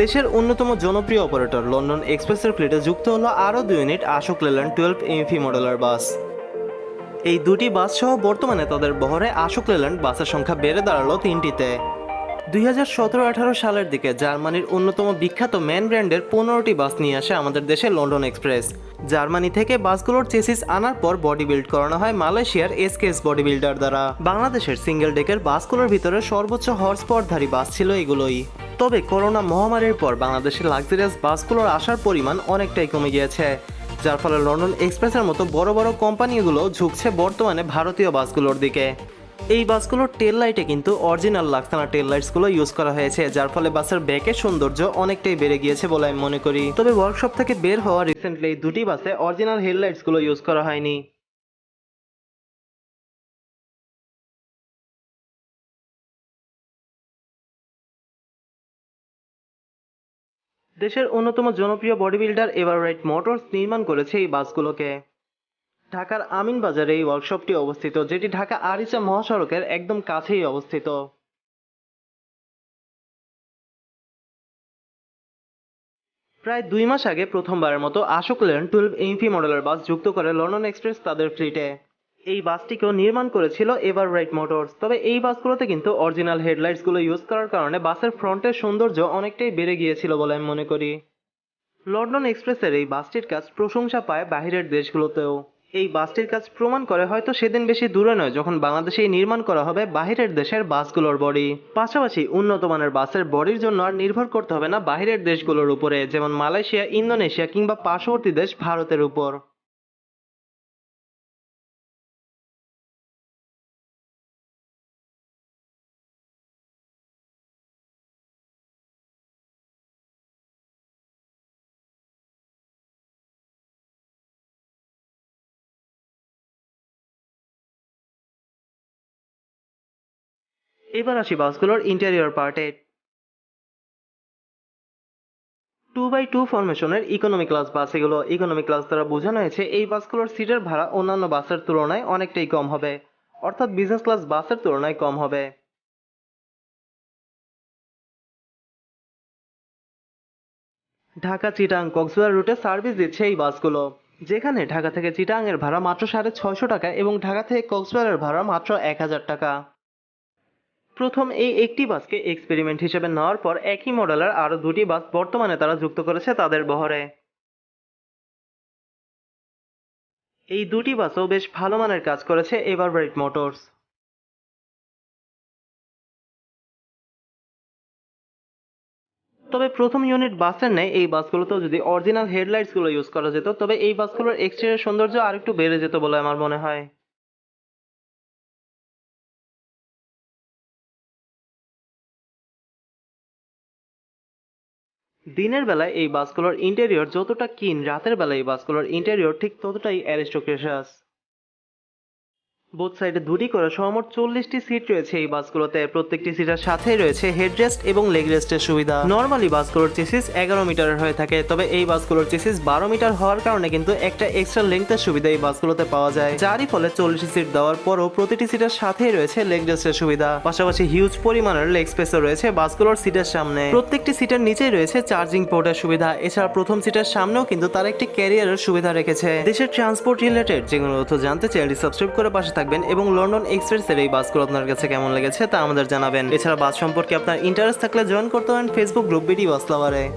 দেশের অন্যতম জনপ্রিয় অপারেটর, লন্ডন এক্সপ্রেসের ফ্লিটে যুক্ত হলো আরও দুই ইউনিট আশোক লেল্যান্ড টুয়েলভ এমফি মডেলের বাস। এই দুটি বাস সহ বর্তমানে তাদের বহরে আশোক লেল্যান্ড বাসের সংখ্যা বেড়ে দাঁড়াল তিনটিতে। দুই হাজার সতেরো আঠারো সালের দিকে জার্মানির অন্যতম বিখ্যাত ম্যান ব্র্যান্ডের পনেরোটি বাস নিয়ে আসে আমাদের দেশে লন্ডন এক্সপ্রেস। জার্মানি থেকে বাসগুলোর চেসিস আনার পর বডি বিল্ড করানো হয় মালয়েশিয়ার এসকেএস বডি বিল্ডার দ্বারা। বাংলাদেশের সিঙ্গেল ডেকের বাসগুলোর ভিতরে সর্বোচ্চ হর্স পাওয়ারধারী বাস ছিল এগুলোই। তবে করোনা মহামারীর পর বাংলাদেশের লাক্সারিয়াস বাসগুলোর আসার পরিমাণ অনেকটাই কমে গিয়েছে, যার ফলে লন্ডন এক্সপ্রেসের মতো বড় বড় কোম্পানিগুলো ঝুঁকছে বর্তমানে ভারতীয় বাসগুলোর দিকে। এই বাসগুলোর টেল লাইটে কিন্তু অরিজিনাল লাক্সানা টেল লাইটসগুলো ইউজ করা হয়েছে, যার ফলে বাসের ব্যাকের সৌন্দর্য অনেকটাই বেড়ে গিয়েছে বলে আমি মনে করি। তবে ওয়ার্কশপ থেকে বের হওয়া রিসেন্টলি দুটি বাসে অরিজিনাল হেডলাইটসগুলো ইউজ করা হয়নি। দেশের অন্যতম জনপ্রিয় বডি বিল্ডার এভাররাইট মোটরস নির্মাণ করেছে এই বাসগুলোকে। ঢাকার আমিন বাজারে এই ওয়ার্কশপটি অবস্থিত, যেটি ঢাকা আরিচা মহাসড়কের একদম কাছেই অবস্থিত। প্রায় দুই মাস আগে প্রথমবারের মতো আশোক লেন টুয়েলভ এমপি মডেলের বাস যুক্ত করে লন্ডন এক্সপ্রেস তাদের ফ্লিটে এই বাসটিকেও নির্মাণ করেছিল এভার রাইট মোটরস। তবে এই বাসগুলোতে কিন্তু অরিজিনাল হেডলাইটসগুলো ইউজ করার কারণে বাসের ফ্রন্টের সৌন্দর্য অনেকটাই বেড়ে গিয়েছিল বলে আমি মনে করি। লন্ডন এক্সপ্রেসের এই বাসটির কাজ প্রশংসা পায় বাহিরের দেশগুলোতেও। এই বাসটির কাজ প্রমাণ করে হয়তো সেদিন বেশি দূরে নয়, যখন বাংলাদেশেই নির্মাণ করা হবে বাহিরের দেশের বাসগুলোর বডি। পাশাপাশি উন্নত মানের বাসের বডির জন্য আর নির্ভর করতে হবে না বাহিরের দেশগুলোর উপরে, যেমন মালয়েশিয়া, ইন্দোনেশিয়া কিংবা পার্শ্ববর্তী দেশ ভারতের উপর। এবার আসি বাসগুলোর ইন্টেরিয়র পার্টে টু বাই টু ফরমেশনের ইকোনমি ক্লাস বাস এগুলো ইকোনমি ক্লাস দ্বারা বোঝানো হয়েছে। এই বাসগুলোর সিটের ভাড়া অন্যান্য বাসের তুলনায় অনেকটাই কম হবে। অর্থাৎ বিজনেস ক্লাস বাসের তুলনায় কম হবে। ঢাকা চিটাং কক্সবাজার রুটে সার্ভিস দিচ্ছে এই বাসগুলো। যেখানে ঢাকা থেকে চিটাং এর ভাড়া মাত্র সাড়ে ছয়শো টাকা এবং ঢাকা থেকে কক্সবাজারের ভাড়া মাত্র এক হাজার টাকা। প্রথম এই একটি বাসকে এক্সপেরিমেন্ট হিসেবে নেওয়ার পর একই মডেলের আরও দুটি বাস বর্তমানে তারা যুক্ত করেছে তাদের বহরে। এই দুটি বাসও বেশ ভালো মানের কাজ করেছে এভারব্রাইট মোটরস তবে প্রথম ইউনিট বাসের নেই এই বাসগুলোতেও যদি অরিজিনাল হেডলাইটসগুলো ইউজ করা যেত, তবে এই বাসগুলোর এক্সটেরিয়র সৌন্দর্য আরেকটু বেড়ে যেত বলে আমার মনে হয়। দিনের বেলায় এই বাসগুলোর ইন্টেরিয়র যতটা কিন রাতের বেলায় এই বাসগুলোর ইন্টেরিয়র ঠিক ততটাই অ্যারিস্টোক্রেশাস বোথ সাইডে দুটি করে সহমোট চল্লিশটি সিট রয়েছে এই বাসগুলোতে। প্রত্যেকটি সিটের সাথেই রয়েছে হেডরেস্ট এবং লেগ রেস্টের সুবিধা। নর্মালি বাসগুলোর চেসিস এগারো মিটারের হয়ে থাকে, তবে এই বাসগুলোর চেসিস বারো মিটার হওয়ার কারণে কিন্তু একটা এক্সট্রা লেংথের সুবিধা এই বাসগুলোতে পাওয়া যায়। যারই ফলে চল্লিশটি সিট দেওয়ার পরও প্রতিটি সিটের সাথেই রয়েছে লেগ রেস্টের সুবিধা। পাশাপাশি হিউজ পরিমাণের লেগ স্পেসও রয়েছে বাসগুলোর সিটের সামনে। প্রত্যেকটি সিটের নিচেই রয়েছে চার্জিং পোর্টের সুবিধা। এছাড়া প্রথম সিটের সামনেও কিন্তু তার একটি ক্যারিয়ারের সুবিধা রেখেছে। দেশের ট্রান্সপোর্ট রিলেটেড যেগুলো তথ্য জানতে চ্যানেলটি সাবস্ক্রাইব করে পাশে থাকবেন এবং লন্ডন এক্সপ্রেসের এই বাসগুলো আপনার কাছে কেমন লেগেছে তা আমাদের জানাবেন। এছাড়া বাস সম্পর্কে আপনার ইন্টারেস্ট থাকলে জয়েন করতে পারেন ফেসবুক গ্রুপ বিডি বাস লাভারে